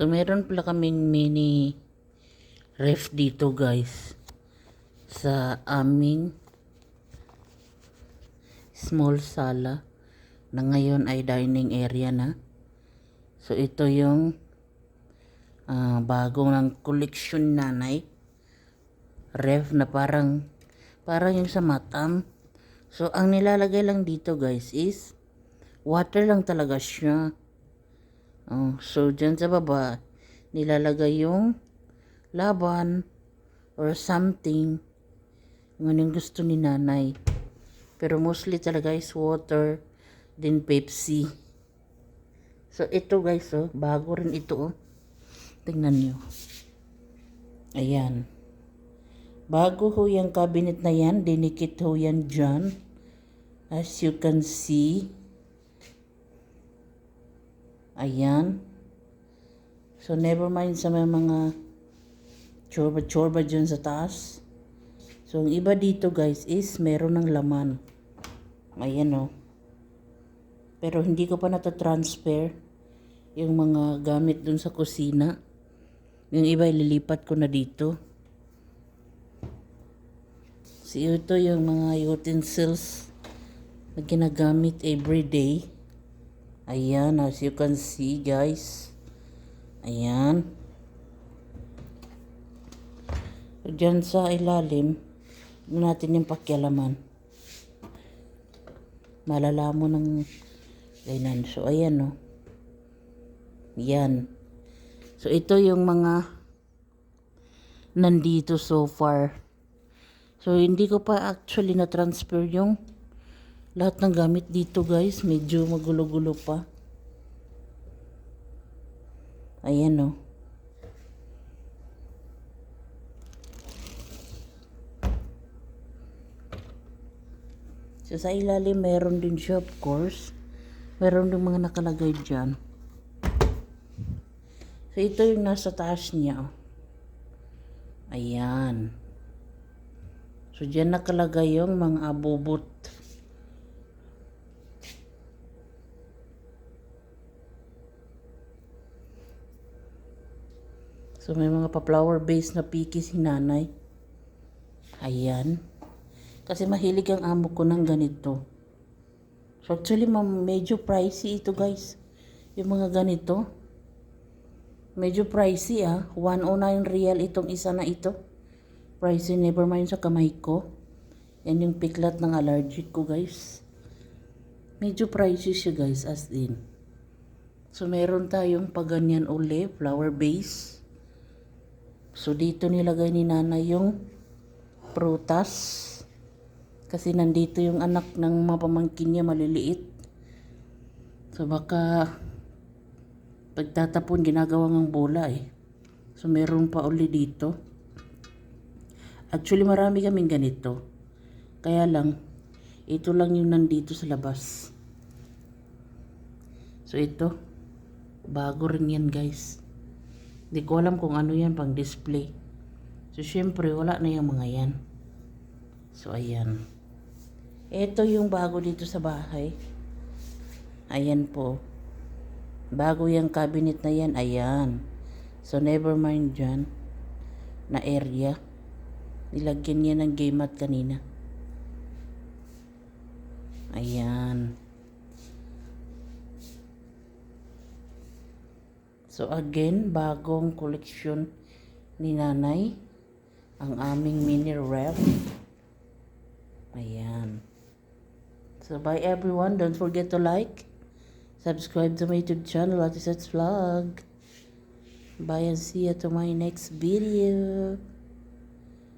So, meron pala kaming mini ref dito guys. Sa aming small sala na ngayon ay dining area na. So, ito yung ah, bagong ng collection nanay. Ref na parang parang yung sa matam. So, ang nilalagay lang dito guys is water lang talaga siya. Oh, so, dyan sa baba, nilalagay yung laban or something. Yun yung gusto ni nanay. Pero mostly talaga is water, then Pepsi. So, ito guys, oh, bago rin ito, oh. Tingnan nyo. Ayan. Bago ho yung cabinet na yan, dinikit ho yan dyan. As you can see. Ayan. So, never mind sa may mga chorba-chorba dyan sa taas. So, ang iba dito guys is meron ng laman. Ayan o. Pero hindi ko pa natatransfer yung mga gamit dun sa kusina. Yung iba ililipat ko na dito. So, ito yung mga utensils na ginagamit everyday. Ayan, as you can see guys. Ayan. Dyan sa ilalim, natin yung pakialaman. Malalaman ng ganyan. So, ayan no. Yan. So, ito yung mga nandito so far. So, hindi ko pa actually na-transfer yung lahat ng gamit dito guys. Medyo magulo-gulo pa. Ayan o. So, sa ilalim meron din siya of course. Meron din mga nakalagay dyan. So, ito yung nasa taas niya. oh. Ayan. So, dyan nakalagay yung mga abubot. So, may mga pa-flower base na piki si nanay. Ayan. Kasi mahilig ang amo ko ng ganito. So, actually, medyo pricey ito, guys. Yung mga ganito. Medyo pricey, ah. 109 real itong isa na ito. Pricey, never mind sa kamay ko. Yan yung piklat ng allergic ko, guys. Medyo pricey siya, guys, as in. So, meron tayong paganyan uli, flower base. So, dito nilagay ni nanay yung prutas. Kasi nandito yung anak ng mga pamangkin niya maliliit. So, baka pagtatapon ginagawa ng bola eh. So, meron pa uli dito. Actually, marami kaming ganito. Kaya lang, ito lang yung nandito sa labas. So, ito. Bago rin yan, guys. Hindi ko alam kung ano yan pang display. So, syempre, wala na yung mga yan. So, ayan. Ito yung bago dito sa bahay. Ayan po. Bago yung cabinet na yan, ayan. So, never mind dyan na area. Nilagyan niya ng game mat kanina. Ayan. So again, bagong koleksyon ni nanay ang aming mini ref. Ayan. So bye everyone. Don't forget to like, subscribe to my YouTube channel, Ate Sets Vlog. Bye and see you to my next video.